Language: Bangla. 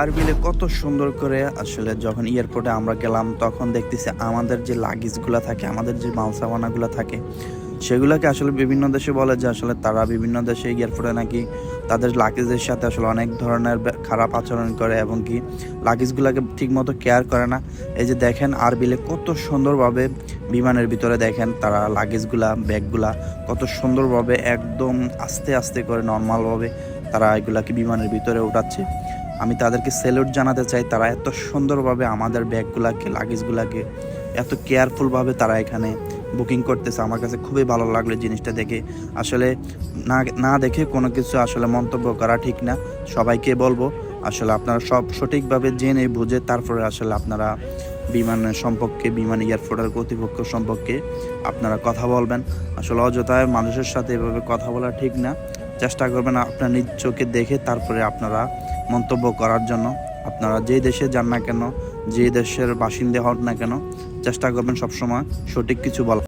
আরবিলে কত সুন্দর করে আসলে যখন এয়ারপোর্টে আমরা গেলাম, তখন দেখতেছি আমাদের যে লাগেজগুলো থাকে, আমাদের যে মালসামানাগুলো থাকে, সেগুলোকে আসলে বিভিন্ন দেশে বলে যে আসলে তারা বিভিন্ন দেশে এয়ারপোর্টে নাকি তাদের লাগেজের সাথে আসলে অনেক ধরনের খারাপ আচরণ করে এবং কি লাগেজগুলোকে ঠিকমতো কেয়ার করে না। এই যে দেখেন আরবিলে কত সুন্দরভাবে বিমানের ভিতরে দেখেন তারা লাগেজগুলা, ব্যাগগুলা কত সুন্দরভাবে একদম আস্তে আস্তে করে নর্মালভাবে তারা এগুলাকে বিমানের ভিতরে উঠাচ্ছে। আমি তাদেরকে স্যালুট জানাতে চাই। তারা এত সুন্দরভাবে আমাদের ব্যাগগুলাকে লাগেজগুলাকে এত কেয়ারফুলভাবে তারা এখানে বুকিং করতেছে। আমার কাছে খুবই ভালো লাগল জিনিসটা দেখে। আসলে না না দেখে কোনো কিছু আসলে মন্তব্য করা ঠিক না। সবাইকে বলব, আসলে আপনারা সব সঠিকভাবে জেনে বুঝে তারপরে আসলে আপনারা বিমান সম্পর্কে, বিমান এয়ারপোর্টের কর্তৃপক্ষ সম্পর্কে আপনারা কথা বলবেন। আসলে অযথায় মানুষের সাথে এভাবে কথা বলা ঠিক না। চেষ্টা করবেন আপনার নিজ চোখে দেখে তারপরে আপনারা মন্তব্য করার জন্য। আপনারা যে দেশে যান না কেন যে দেশের বাসিন্দা হন না কেন, চেষ্টা করবেন সবসময় সঠিক কিছু বলা